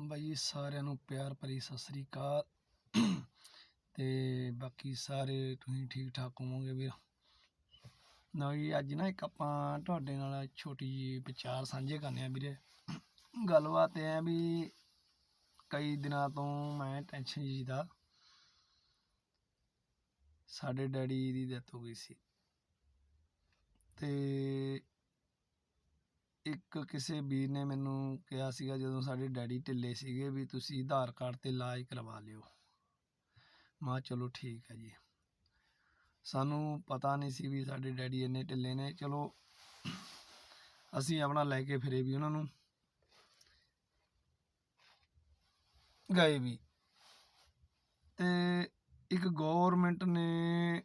ਬਾਈ ਜੀ ਸਾਰਿਆਂ ਨੂੰ ਪਿਆਰ ਭਰੀ ਸਤਿ ਸ੍ਰੀ ਅਕਾਲ। ਤੇ ਬਾਕੀ ਸਾਰੇ ਤੁਸੀਂ ਠੀਕ ਠਾਕ ਹੋਵੋਗੇ ਵੀਰ? ਨਾ ਜੀ, ਅੱਜ ਨਾ ਇੱਕ ਆਪਾਂ ਤੁਹਾਡੇ ਨਾਲ ਛੋਟੀ ਜਿਹੀ ਵਿਚਾਰ ਸਾਂਝੇ ਕਰਨੇ ਆ ਵੀਰੇ। ਗੱਲਬਾਤ ਇਹ ਹੈ ਵੀ ਕਈ ਦਿਨਾਂ ਤੋਂ ਮੈਂ ਟੈਨਸ਼ਨ ਜੀ ਦਾ ਸਾਡੇ ਡੈਡੀ ਦੀ ਡੈਥ ਹੋ ਗਈ ਸੀ। ਤੇ ਇੱਕ ਕਿਸੇ ਵੀਰ ਨੇ ਮੈਨੂੰ ਕਿਹਾ ਸੀਗਾ ਜਦੋਂ ਸਾਡੇ ਡੈਡੀ ਢਿੱਲੇ ਸੀਗੇ ਵੀ ਤੁਸੀਂ ਆਧਾਰ ਕਾਰਡ ਤੇ ਇਲਾਜ ਕਰਵਾ ਲਿਓ। ਮਾ ਚਲੋ ਠੀਕ ਹੈ ਜੀ। ਸਾਨੂੰ ਪਤਾ ਨਹੀਂ ਸੀ ਵੀ ਸਾਡੇ ਡੈਡੀ ਇੰਨੇ ਢਿੱਲੇ ਨੇ। ਚਲੋ ਅਸੀਂ ਆਪਣਾ ਲੈ ਕੇ ਫਿਰੇ ਵੀ ਉਹਨਾਂ ਨੂੰ। ਗਏ ਵੀ। ਤੇ ਇੱਕ ਗਵਰਨਮੈਂਟ ਨੇ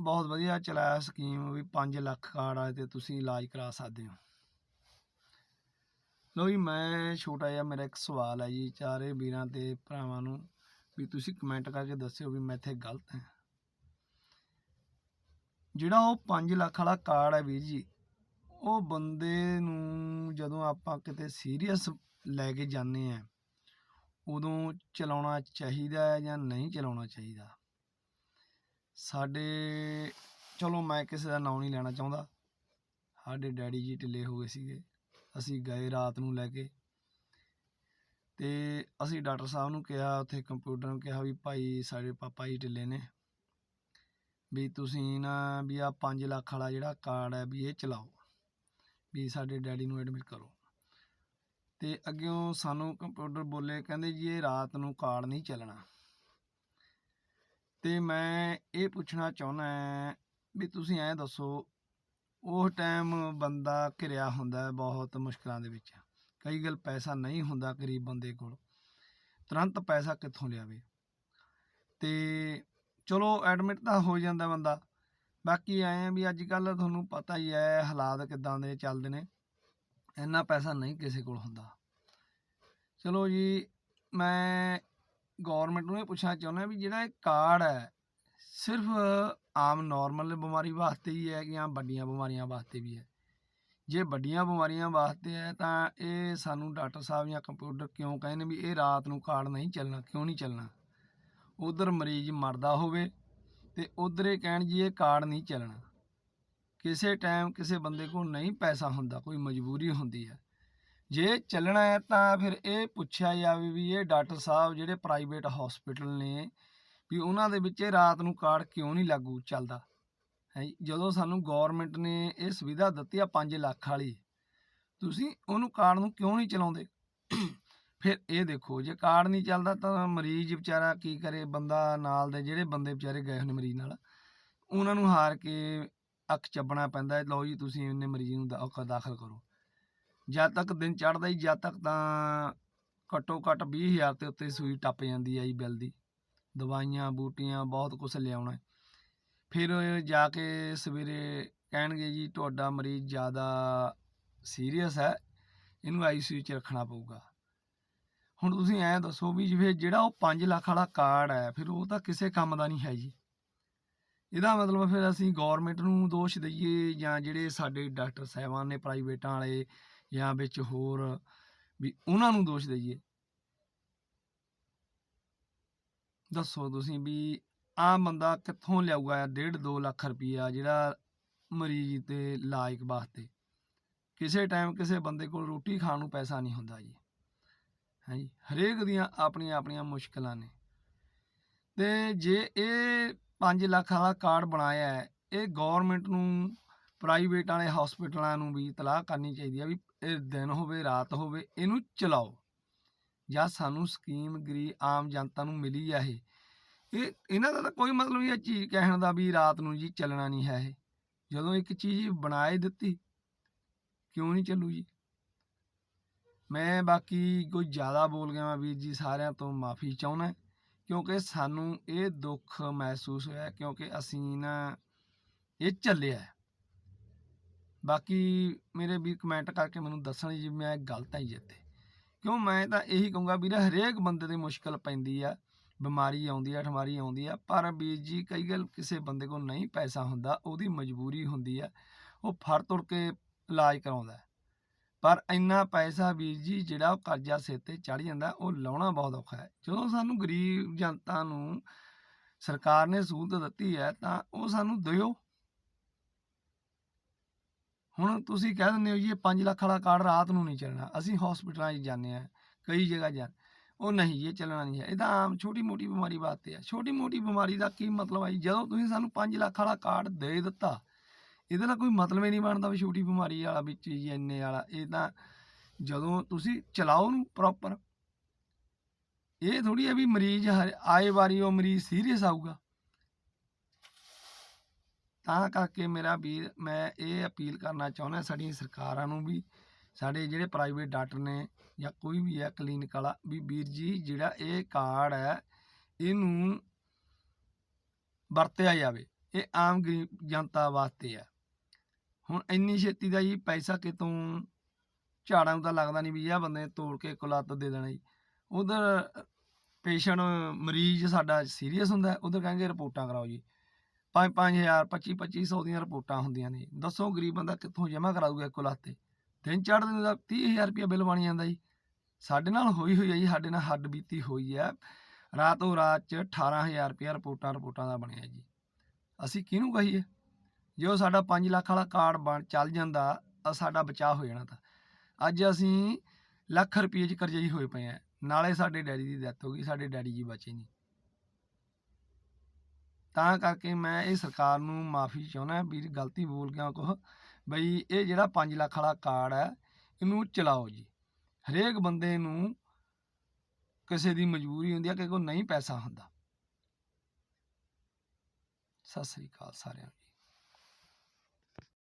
ਬਹੁਤ ਵਧੀਆ ਚਲਾਇਆ ਸਕੀਮ ਵੀ 5 ਲੱਖ ਕਾਰਡ ਆਏ ਤੇ ਤੁਸੀਂ ਇਲਾਜ ਕਰਾ ਸਕਦੇ ਹੋ। ਲੋ ਜੀ, ਮੈਂ ਛੋਟਾ ਜਿਹਾ ਮੇਰਾ ਇੱਕ ਸਵਾਲ ਹੈ ਜੀ, ਚਾਰੇ ਵੀਰਾਂ ਤੇ ਭਰਾਵਾਂ ਨੂੰ ਵੀ ਤੁਸੀਂ ਕਮੈਂਟ ਕਰਕੇ ਦੱਸਿਓ ਵੀ ਮੈਂ ਇੱਥੇ ਗਲਤ ਹਾਂ। ਜਿਹੜਾ ਉਹ 5 ਲੱਖ ਵਾਲਾ ਕਾਰਡ ਹੈ ਵੀਰ ਜੀ, ਉਹ ਬੰਦੇ ਨੂੰ ਜਦੋਂ ਆਪਾਂ ਕਿਤੇ ਸੀਰੀਅਸ ਲੈ ਕੇ ਜਾਂਦੇ ਆ ਉਦੋਂ ਚਲਾਉਣਾ ਚਾਹੀਦਾ ਹੈ ਜਾਂ ਨਹੀਂ ਚਲਾਉਣਾ ਚਾਹੀਦਾ? ਸਾਡੇ, ਚਲੋ ਮੈਂ ਕਿਸੇ ਦਾ ਨਾਮ ਨਹੀਂ ਲੈਣਾ ਚਾਹੁੰਦਾ, ਸਾਡੇ ਡੈਡੀ ਜੀ ਢਿੱਲੇ ਹੋ ਗਏ ਸੀਗੇ। ਅਸੀਂ ਗਏ ਰਾਤ ਨੂੰ ਲੈ ਕੇ। ਤੇ ਅਸੀਂ ਡਾਕਟਰ ਸਾਹਿਬ ਨੂੰ ਕਿਹਾ, ਉੱਥੇ ਕੰਪਿਊਟਰ ਨੂੰ ਕਿਹਾ ਵੀ ਭਾਈ ਸਾਡੇ ਪਾਪਾ ਜੀ ਢਿੱਲੇ ਨੇ ਵੀ ਤੁਸੀਂ ਨਾ ਵੀ ਆ 5 ਲੱਖ ਵਾਲਾ ਜਿਹੜਾ ਕਾਰਡ ਹੈ ਵੀ ਇਹ ਚਲਾਓ, ਵੀ ਸਾਡੇ ਡੈਡੀ ਨੂੰ ਐਡਮਿਟ ਕਰੋ। ਤੇ ਅੱਗਿਓਂ ਸਾਨੂੰ ਕੰਪਿਊਟਰ ਬੋਲੇ, ਕਹਿੰਦੇ ਜੀ ਇਹ ਰਾਤ ਨੂੰ ਕਾਰਡ ਨਹੀਂ ਚੱਲਣਾ। ਤੇ ਮੈਂ ਇਹ ਪੁੱਛਣਾ ਚਾਹੁੰਦਾ ਵੀ ਤੁਸੀਂ ਐਂ ਦੱਸੋ ਉਸ ਟਾਈਮ ਬੰਦਾ ਘਿਰਿਆ ਹੁੰਦਾ ਬਹੁਤ ਮੁਸ਼ਕਲਾਂ ਦੇ ਵਿੱਚ। ਕਈ ਗੱਲ ਪੈਸਾ ਨਹੀਂ ਹੁੰਦਾ ਗਰੀਬ ਬੰਦੇ ਕੋਲ। ਤੁਰੰਤ ਪੈਸਾ ਕਿੱਥੋਂ ਲਿਆਵੇ? ਤੇ ਚਲੋ ਐਡਮਿਟ ਤਾਂ ਹੋ ਜਾਂਦਾ ਬੰਦਾ। ਬਾਕੀ ਐਂ ਆ ਵੀ ਅੱਜ ਕੱਲ ਤੁਹਾਨੂੰ ਪਤਾ ਹੀ ਹੈ ਹਾਲਾਤ ਕਿਦਾਂ ਦੇ ਚੱਲਦੇ ਨੇ। ਇੰਨਾ ਪੈਸਾ ਨਹੀਂ ਕਿਸੇ ਕੋਲ ਹੁੰਦਾ। ਚਲੋ ਜੀ, ਮੈਂ ਗਵਰਨਮੈਂਟ ਨੂੰ ਇਹ ਪੁੱਛਣਾ ਚਾਹੁੰਦਾ ਵੀ ਜਿਹੜਾ ਇਹ ਕਾਰਡ ਹੈ ਸਿਰਫ ਆਮ ਨੋਰਮਲ ਬਿਮਾਰੀ ਵਾਸਤੇ ਹੀ ਹੈ ਜਾਂ ਵੱਡੀਆਂ ਬਿਮਾਰੀਆਂ ਵਾਸਤੇ ਵੀ ਹੈ। ਜੇ ਵੱਡੀਆਂ ਬਿਮਾਰੀਆਂ ਵਾਸਤੇ ਹੈ ਤਾਂ ਇਹ ਸਾਨੂੰ ਡਾਕਟਰ ਸਾਹਿਬ ਜਾਂ ਕੰਪਿਊਟਰ ਕਿਉਂ ਕਹਿੰਦੇ ਵੀ ਇਹ ਰਾਤ ਨੂੰ ਕਾਰਡ ਨਹੀਂ ਚੱਲਣਾ, ਕਿਉਂ ਨਹੀਂ ਚੱਲਣਾ? ਉਧਰ ਮਰੀਜ਼ ਮਰਦਾ ਹੋਵੇ ਤੇ ਉਧਰ ਇਹ ਕਹਿਣ ਜੀ ਇਹ ਕਾਰਡ ਨਹੀਂ ਚੱਲਣਾ। ਕਿਸੇ ਟਾਈਮ ਕਿਸੇ ਬੰਦੇ ਕੋਲ ਨਹੀਂ ਪੈਸਾ ਹੁੰਦਾ, ਕੋਈ ਮਜਬੂਰੀ ਹੁੰਦੀ ਹੈ। ਜੇ ਚੱਲਣਾ ਹੈ ਤਾਂ ਫਿਰ ਇਹ ਪੁੱਛਿਆ ਜਾਵੇ ਵੀ ਇਹ ਡਾਕਟਰ ਸਾਹਿਬ ਜਿਹੜੇ ਪ੍ਰਾਈਵੇਟ ਹਸਪੀਟਲ ਨੇ ਵੀ ਉਹਨਾਂ ਦੇ ਵਿੱਚ ਇਹ ਰਾਤ ਨੂੰ ਕਾਰਡ ਕਿਉਂ ਨਹੀਂ ਲਾਗੂ ਚੱਲਦਾ? ਹੈ ਜਦੋਂ ਸਾਨੂੰ ਗਵਰਨਮੈਂਟ ਨੇ ਇਹ ਸੁਵਿਧਾ ਦਿੱਤੀ ਆ 5 ਲੱਖ ਵਾਲੀ, ਤੁਸੀਂ ਉਹਨੂੰ ਕਾਰਡ ਨੂੰ ਕਿਉਂ ਨਹੀਂ ਚਲਾਉਂਦੇ? ਫਿਰ ਇਹ ਦੇਖੋ, ਜੇ ਕਾਰਡ ਨਹੀਂ ਚੱਲਦਾ ਤਾਂ ਮਰੀਜ਼ ਵਿਚਾਰਾ ਕੀ ਕਰੇ? ਬੰਦਾ ਨਾਲ ਦੇ ਜਿਹੜੇ ਬੰਦੇ ਵਿਚਾਰੇ ਗਏ ਹੋਣੇ ਮਰੀਜ਼ ਨਾਲ, ਉਹਨਾਂ ਨੂੰ ਹਾਰ ਕੇ ਅੱਖ ਚੱਬਣਾ ਪੈਂਦਾ ਲਓ ਜੀ ਤੁਸੀਂ ਇਹਨੇ ਮਰੀਜ਼ ਨੂੰ ਦਾ- ਦਾਖਲ ਕਰੋ। ਜਦ ਤੱਕ ਦਿਨ ਚੜ੍ਹਦਾ ਹੀ ਜਦ ਤੱਕ ਤਾਂ ਘੱਟੋ ਘੱਟ 20000 ਤੇ ਉੱਤੇ ਸੂਈ ਟੱਪ ਜਾਂਦੀ ਆ ਜੀ ਬਿੱਲ ਦੀ। ਦਵਾਈਆਂ, ਬੂਟੀਆਂ, ਬਹੁਤ ਕੁਝ ਲਿਆਉਣਾ ਫਿਰ ਜਾ ਕੇ ਸਵੇਰੇ ਕਹਿਣਗੇ ਜੀ, ਤੁਹਾਡਾ ਮਰੀਜ਼ ਜ਼ਿਆਦਾ ਸੀਰੀਅਸ ਹੈ, ਇਹਨੂੰ ਆਈਸੀਯੂ 'ਚ ਰੱਖਣਾ ਪਊਗਾ। ਹੁਣ ਤੁਸੀਂ ਐਂ ਦੱਸੋ ਵੀ ਜਿਵੇਂ ਜਿਹੜਾ ਉਹ 5 ਲੱਖ ਵਾਲਾ ਕਾਰਡ ਹੈ, ਫਿਰ ਉਹ ਤਾਂ ਕਿਸੇ ਕੰਮ ਦਾ ਨਹੀਂ ਹੈ ਜੀ। ਇਹਦਾ ਮਤਲਬ ਫਿਰ ਅਸੀਂ ਗਵਰਨਮੈਂਟ ਨੂੰ ਦੋਸ਼ ਦਈਏ ਜਾਂ ਜਿਹੜੇ ਸਾਡੇ ਡਾਕਟਰ ਸਾਹਿਬਾਨ ਨੇ ਪ੍ਰਾਈਵੇਟਾਂ ਵਾਲੇ ਜਾਂ ਵਿੱਚ ਹੋਰ ਵੀ ਉਹਨਾਂ ਨੂੰ ਦੋਸ਼ ਦਈਏ। ਦੱਸੋ ਤੁਸੀਂ ਵੀ ਆਮ ਬੰਦਾ ਕਿੱਥੋਂ ਲਿਆਊਗਾ 1.5 2 ਲੱਖ ਰੁਪਈਆ ਜਿਹੜਾ ਮਰੀਜ਼ 'ਤੇ ਇਲਾਜ ਵਾਸਤੇ। ਕਿਸੇ ਟਾਈਮ ਕਿਸੇ ਬੰਦੇ ਕੋਲ ਰੋਟੀ ਖਾਣ ਨੂੰ ਪੈਸਾ ਨਹੀਂ ਹੁੰਦਾ ਜੀ। ਹਾਂਜੀ ਹਰੇਕ ਦੀਆਂ ਆਪਣੀਆਂ ਆਪਣੀਆਂ ਮੁਸ਼ਕਲਾਂ ਨੇ। ਤੇ ਜੇ ਇਹ 5 ਲੱਖ ਵਾਲਾ ਕਾਰਡ ਬਣਾਇਆ ਹੈ, ਇਹ ਗਵਰਨਮੈਂਟ ਨੂੰ ਪ੍ਰਾਈਵੇਟ ਵਾਲੇ ਹਸਪੀਟਲਾਂ ਨੂੰ ਵੀ ਤਲਾਹ ਕਰਨੀ ਚਾਹੀਦੀ ਹੈ ਵੀ ਇਹ ਦਿਨ ਹੋਵੇ, ਰਾਤ ਹੋਵੇ, ਇਹਨੂੰ ਚਲਾਓ। ਜਾਂ ਸਾਨੂੰ ਸਕੀਮ ਗਰੀ ਆਮ ਜਨਤਾ ਨੂੰ ਮਿਲੀ ਆ ਇਹ? ਇਹ, ਇਹਨਾਂ ਦਾ ਤਾਂ ਕੋਈ ਮਤਲਬ ਨਹੀਂ ਇਹ ਚੀਜ਼ ਕਹਿਣ ਦਾ ਵੀ ਰਾਤ ਨੂੰ ਜੀ ਚੱਲਣਾ ਨਹੀਂ ਹੈ ਇਹ। ਜਦੋਂ ਇੱਕ ਚੀਜ਼ ਬਣਾਏ ਦਿੱਤੀ, ਕਿਉਂ ਨਹੀਂ ਚੱਲੂ ਜੀ? ਮੈਂ ਬਾਕੀ ਕੋਈ ਜ਼ਿਆਦਾ ਬੋਲ ਗਿਆ ਵੀਰ ਜੀ, ਸਾਰਿਆਂ ਤੋਂ ਮਾਫੀ ਚਾਹੁੰਦਾ ਕਿਉਂਕਿ ਸਾਨੂੰ ਇਹ ਦੁੱਖ ਮਹਿਸੂਸ ਹੋਇਆ, ਕਿਉਂਕਿ ਅਸੀਂ ਨਾ ਇਹ ਚੱਲਿਆ ਬਾਕੀ ਮੇਰੇ ਵੀ ਕਮੈਂਟ ਕਰਕੇ ਮੈਨੂੰ ਦੱਸਣ ਜੀ, ਮੈਂ ਗਲਤ ਹਾਂ ਜੀ ਇੱਥੇ। ਕਿਉਂ ਮੈਂ ਤਾਂ ਇਹੀ ਕਹੂੰਗਾ ਵੀਰ, ਹਰੇਕ ਬੰਦੇ ਦੀ ਮੁਸ਼ਕਲ ਪੈਂਦੀ ਆ। ਬਿਮਾਰੀ ਆਉਂਦੀ ਆ, ਠਮਾਰੀ ਆਉਂਦੀ ਆ, ਪਰ ਵੀਰ ਜੀ, ਕਈ ਗੱਲ ਕਿਸੇ ਬੰਦੇ ਕੋਲ ਨਹੀਂ ਪੈਸਾ ਹੁੰਦਾ, ਉਹਦੀ ਮਜਬੂਰੀ ਹੁੰਦੀ ਆ। ਉਹ ਫੜ ਤੁਰ ਕੇ ਇਲਾਜ ਕਰਾਉਂਦਾ ਪਰ ਇੰਨਾ ਪੈਸਾ ਵੀਰ ਜੀ, ਜਿਹੜਾ ਉਹ ਕਰਜ਼ਾ ਸਿਰ ਤੇ ਚੜ ਜਾਂਦਾ, ਉਹ ਲਾਉਣਾ ਬਹੁਤ ਔਖਾ ਹੈ। ਜਦੋਂ ਸਾਨੂੰ ਗਰੀਬ ਜਨਤਾ ਨੂੰ ਸਰਕਾਰ ਨੇ ਸਹੂਲਤ ਦਿੱਤੀ ਹੈ, ਤਾਂ ਉਹ ਸਾਨੂੰ ਦਿਓ। ਹੁਣ ਤੁਸੀਂ ਕਹਿ ਦਿੰਦੇ ਹੋ ਜੀ, ਇਹ 5 ਲੱਖ ਵਾਲਾ ਕਾਰਡ ਰਾਤ ਨੂੰ ਨਹੀਂ ਚੱਲਣਾ। ਅਸੀਂ ਹਸਪੀਟਲਾਂ 'ਚ ਜਾਂਦੇ ਆ ਕਈ ਜਗ੍ਹਾ ਜਾਂ, ਉਹ ਨਹੀਂ ਇਹ ਚੱਲਣਾ ਨਹੀਂ ਹੈ। ਇਹ ਤਾਂ ਆਮ ਛੋਟੀ ਮੋਟੀ ਬਿਮਾਰੀ ਵਾਸਤੇ ਆ। ਛੋਟੀ ਮੋਟੀ ਬਿਮਾਰੀ ਦਾ ਕੀ ਮਤਲਬ ਹੈ ਜੀ? ਜਦੋਂ ਤੁਸੀਂ ਸਾਨੂੰ 5 ਲੱਖ ਵਾਲਾ ਕਾਰਡ ਦੇ ਦਿੱਤਾ, ਇਹਦੇ ਨਾਲ ਕੋਈ ਮਤਲਬ ਹੀ ਨਹੀਂ ਬਣਦਾ ਵੀ ਛੋਟੀ ਬਿਮਾਰੀ ਵਾਲਾ ਵਿੱਚ ਜੀ ਇੰਨੇ ਵਾਲਾ। ਇਹ ਤਾਂ ਜਦੋਂ ਤੁਸੀਂ ਚਲਾਓ ਨੂੰ ਪ੍ਰੋਪਰ ਇਹ ਥੋੜੀ ਹੈ ਵੀ ਮਰੀਜ਼ ਹਰ- ਆਏ ਵਾਰੀ ਉਹ ਮਰੀਜ਼ ਸੀਰੀਅਸ ਆਊਗਾ। ਤਾਂ ਕਰਕੇ ਮੇਰਾ ਵੀਰ, ਮੈਂ ਇਹ ਅਪੀਲ ਕਰਨਾ ਚਾਹੁੰਦਾ, ਸਾਡੀਆਂ ਸਰਕਾਰਾਂ ਨੂੰ ਵੀ, ਸਾਡੇ ਜਿਹੜੇ ਪ੍ਰਾਈਵੇਟ ਡਾਕਟਰ ਨੇ ਜਾਂ ਕੋਈ ਵੀ ਹੈ ਕਲੀਨਿਕ ਵਾਲਾ, ਵੀ ਵੀਰ ਜੀ ਜਿਹੜਾ ਇਹ ਕਾਰਡ ਹੈ, ਇਹਨੂੰ ਵਰਤਿਆ ਜਾਵੇ। ਇਹ ਆਮ ਗਰੀਬ ਜਨਤਾ ਵਾਸਤੇ ਹੈ। ਹੁਣ ਇੰਨੀ ਛੇਤੀ ਦਾ ਜੀ ਪੈਸਾ ਕਿਤੋਂ ਝਾੜਾਂ ਨੂੰ ਤਾਂ ਲੱਗਦਾ ਨਹੀਂ ਵੀ ਇਹ ਬੰਦੇ ਤੋੜ ਕੇ ਕੁਲੱਤ ਦੇ ਦੇਣਾ ਜੀ। ਉਧਰ ਪੇਸ਼ੈਂਟ ਮਰੀਜ਼ ਸਾਡਾ ਸੀਰੀਅਸ ਹੁੰਦਾ, ਉਧਰ ਕਹਿੰਗੇ ਰਿਪੋਰਟਾਂ ਕਰਾਓ ਜੀ। 5-5000 25-2500 ਦੀਆਂ ਰਿਪੋਰਟਾਂ ਹੁੰਦੀਆਂ ਨੇ। ਦੱਸੋ ਗਰੀਬ ਬੰਦਾ ਕਿੱਥੋਂ ਜਮ੍ਹਾਂ ਕਰਾਊਗਾ ਇੱਕ ਲੱਖ ਤੇ? ਦਿਨ ਚੜ੍ਹਦੇ ਨੂੰ ਤਾਂ 30000 ਰੁਪਇਆ ਬਿੱਲ ਬਣ ਜਾਂਦਾ ਜੀ। ਸਾਡੇ ਨਾਲ ਹੋਈ ਹੋਈ ਹੈ ਜੀ, ਸਾਡੇ ਨਾਲ ਹੱਡ ਬੀਤੀ ਹੋਈ ਹੈ ਰਾਤੋਂ ਰਾਤ ਚ 18000 ਰੁਪਇਆ ਰਿਪੋਰਟਾਂ ਰਿਪੋਰਟਾਂ ਦਾ ਬਣਿਆ ਜੀ। ਅਸੀਂ ਕਿਹਨੂੰ ਕਹੀਏ? ਜੇ ਉਹ ਸਾਡਾ 5 ਲੱਖ ਵਾਲਾ ਕਾਰਡ ਬਣ ਚੱਲ ਜਾਂਦਾ, ਤਾਂ ਸਾਡਾ ਬਚਾਅ ਹੋ ਜਾਣਾ ਤਾਂ। ਅੱਜ ਅਸੀਂ ਲੱਖ ਰੁਪਏ ਚ ਕਰਜ਼ਈ ਹੋਏ ਪਏ ਆ। ਨਾਲੇ ਸਾਡੇ ਡੈਡੀ ਦੀ ਡੈਥ ਹੋ ਗਈ, ਸਾਡੇ ਡੈਡੀ ਜੀ ਬਚੇ ਨਹੀਂ। ਤਾਂ ਕਰਕੇ ਮੈਂ ਇਹ ਸਰਕਾਰ ਨੂੰ ਮਾਫੀ ਚਾਹੁੰਦਾ ਵੀ ਗਲਤੀ ਬੋਲ ਗਿਆ ਕੁਛ। ਬਈ ਇਹ ਜਿਹੜਾ 5 ਲੱਖ ਵਾਲਾ ਕਾਰਡ ਹੈ, ਇਹਨੂੰ ਚਲਾਓ ਜੀ। ਹਰੇਕ ਬੰਦੇ ਨੂੰ ਕਿਸੇ ਦੀ ਮਜਬੂਰੀ ਹੁੰਦੀ ਹੈ ਕਿ ਕੋਈ ਨਹੀਂ ਪੈਸਾ ਹੁੰਦਾ। ਸਤਿ ਸ੍ਰੀ ਅਕਾਲ ਸਾਰਿਆਂ